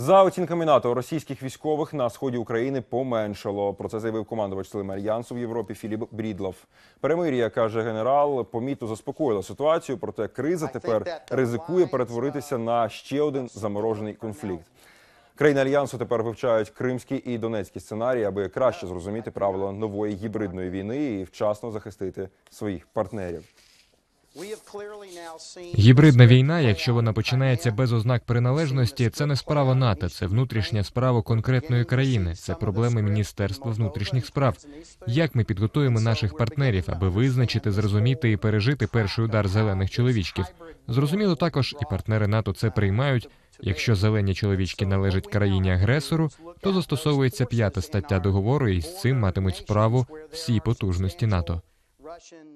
За оцінками НАТО, російських військових на сході України поменшало. Про це заявив командувач силами альянсу в Європі Філіп Брідлов. Перемир'я каже генерал, помітно заспокоїло ситуацію. Проте криза тепер ризикує перетворитися на ще один заморожений конфлікт. Країни альянсу тепер вивчають кримський і донецький сценарії, аби краще зрозуміти правила нової гібридної війни і вчасно захистити своїх партнерів. Гібридна війна, якщо вона починається без ознак приналежності, це не справа НАТО, це внутрішня справа конкретної країни. Це проблеми Міністерства внутрішніх справ. Як ми підготуємо наших партнерів, аби визначити, зрозуміти і пережити перший удар зелених чоловічків? Зрозуміло, також і партнери НАТО це приймають. Якщо зелені чоловічки належать країні агресору, то застосовується п'ята стаття договору, і з цим матимуть справу всі потужності НАТО. Russian.